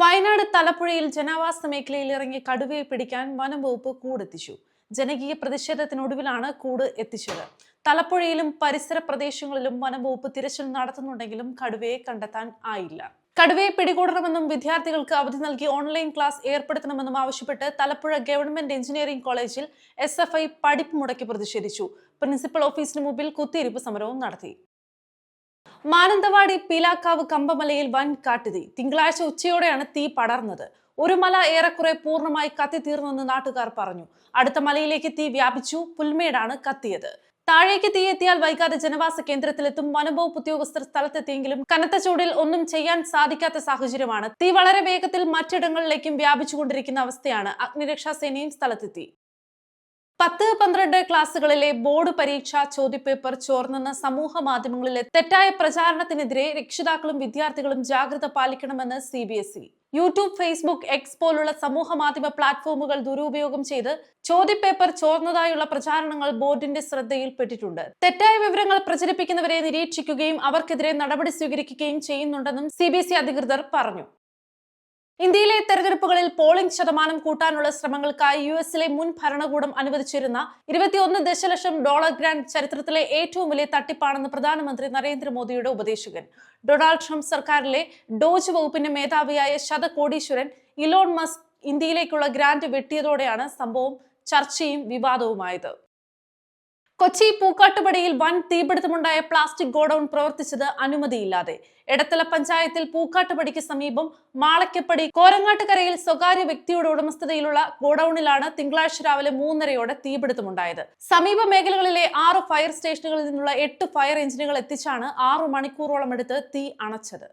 വയനാട് തലപ്പുഴയിൽ ജനാവാസ മേഖലയിൽ ഇറങ്ങി കടുവയെ പിടിക്കാൻ വനം വകുപ്പ് കൂടെത്തിച്ചു. ജനകീയ പ്രതിഷേധത്തിനൊടുവിലാണ് കൂട് എത്തിച്ചത്. തലപ്പുഴയിലും പരിസര പ്രദേശങ്ങളിലും വനം വകുപ്പ് തിരച്ചിൽ നടത്തുന്നുണ്ടെങ്കിലും കടുവയെ കണ്ടെത്താൻ ആയില്ല. കടുവയെ പിടികൂടണമെന്നും വിദ്യാർത്ഥികൾക്ക് അവധി നൽകി ഓൺലൈൻ ക്ലാസ് ഏർപ്പെടുത്തണമെന്നും ആവശ്യപ്പെട്ട് തലപ്പുഴ ഗവൺമെന്റ് എഞ്ചിനീയറിംഗ് കോളേജിൽ എസ് എഫ് ഐ പഠിപ്പ് മുടക്കി പ്രതിഷേധിച്ചു. പ്രിൻസിപ്പൽ ഓഫീസിന് മുമ്പിൽ കുത്തിയിരിപ്പ് സമരവും നടത്തി. മാനന്തവാടി പീലാക്കാവ് കമ്പമലയിൽ വൻ കാട്ടുതീ. തിങ്കളാഴ്ച ഉച്ചയോടെയാണ് തീ പടർന്നത്. ഒരു മല ഏറെക്കുറെ പൂർണമായി കത്തിത്തീർന്നെന്ന് നാട്ടുകാർ പറഞ്ഞു. അടുത്ത മലയിലേക്ക് തീ വ്യാപിച്ചു. പുൽമേടാണ് കത്തിയത്. താഴേക്ക് തീയെത്തിയാൽ വൈകാതെ ജനവാസ കേന്ദ്രത്തിലെത്തും. വനംവകുപ്പ് ഉദ്യോഗസ്ഥർ സ്ഥലത്തെത്തിയെങ്കിലും കനത്ത ചൂടിൽ ഒന്നും ചെയ്യാൻ സാധിക്കാത്ത സാഹചര്യമാണ്. തീ വളരെ വേഗത്തിൽ മറ്റിടങ്ങളിലേക്കും വ്യാപിച്ചുകൊണ്ടിരിക്കുന്ന അവസ്ഥയാണ് അഗ്നിരക്ഷാസേനയും സ്ഥലത്തെത്തി. പത്ത് പന്ത്രണ്ട് ക്ലാസ്സുകളിലെ ബോർഡ് പരീക്ഷ ചോദ്യപേപ്പർ ചോർന്നെന്ന സമൂഹ മാധ്യമങ്ങളിലെ തെറ്റായ പ്രചാരണത്തിനെതിരെ രക്ഷിതാക്കളും വിദ്യാർത്ഥികളും ജാഗ്രത പാലിക്കണമെന്ന് C B S E YouTube Facebook X പോലുള്ള സമൂഹ മാധ്യമ പ്ലാറ്റ്ഫോമുകൾ ദുരുപയോഗം ചെയ്ത് ചോദ്യപേപ്പർ ചോർന്നതായുള്ള പ്രചാരണങ്ങൾ ബോർഡിന്റെ ശ്രദ്ധയിൽപ്പെട്ടിട്ടുണ്ട്. തെറ്റായ വിവരങ്ങൾ പ്രചരിപ്പിക്കുന്നവരെ നിരീക്ഷിക്കുകയും അവർക്കെതിരെ നടപടി സ്വീകരിക്കുകയും ചെയ്യുന്നുണ്ടെന്നും സി ഇ അധികൃതർ പറഞ്ഞു. ഇന്ത്യയിലെ തെരഞ്ഞെടുപ്പുകളിൽ പോളിംഗ് ശതമാനം കൂട്ടാനുള്ള ശ്രമങ്ങൾക്കായി യു എസിലെ മുൻ ഭരണകൂടം അനുവദിച്ചിരുന്ന ഇരുപത്തിയൊന്ന് ദശലക്ഷം ഡോളർ ഗ്രാൻഡ് ചരിത്രത്തിലെ ഏറ്റവും വലിയ തട്ടിപ്പാണെന്ന് പ്രധാനമന്ത്രി നരേന്ദ്രമോദിയുടെ ഉപദേശകൻ. ഡൊണാൾഡ് ട്രംപ് സർക്കാരിലെ ഡോജ് വകുപ്പിന്റെ മേധാവിയായ ശതകോടീശ്വരൻ ഇലോൺ മസ്ക് ഇന്ത്യയിലേക്കുള്ള ഗ്രാൻഡ് വെട്ടിയതോടെയാണ് സംഭവം ചർച്ചയും വിവാദവുമായത്. കൊച്ചി പൂക്കാട്ടുപടിയിൽ വൻ തീപിടുത്തമുണ്ടായ പ്ലാസ്റ്റിക് ഗോഡൌൺ പ്രവർത്തിച്ചത് അനുമതിയില്ലാതെ. എടത്തല പഞ്ചായത്തിൽ പൂക്കാട്ടുപടിക്ക് സമീപം മാളയ്ക്കപ്പടി കോരങ്ങാട്ടുകരയിൽ സ്വകാര്യ വ്യക്തിയുടെ ഉടമസ്ഥതയിലുള്ള ഗോഡൌണിലാണ് തിങ്കളാഴ്ച രാവിലെ മൂന്നരയോടെ തീപിടുത്തമുണ്ടായത്. സമീപ മേഖലകളിലെ ആറ് ഫയർ സ്റ്റേഷനുകളിൽ നിന്നുള്ള എട്ട് ഫയർ എഞ്ചിനുകൾ എത്തിച്ചാണ് ആറു മണിക്കൂറോളം എടുത്ത് തീ അണച്ചത്.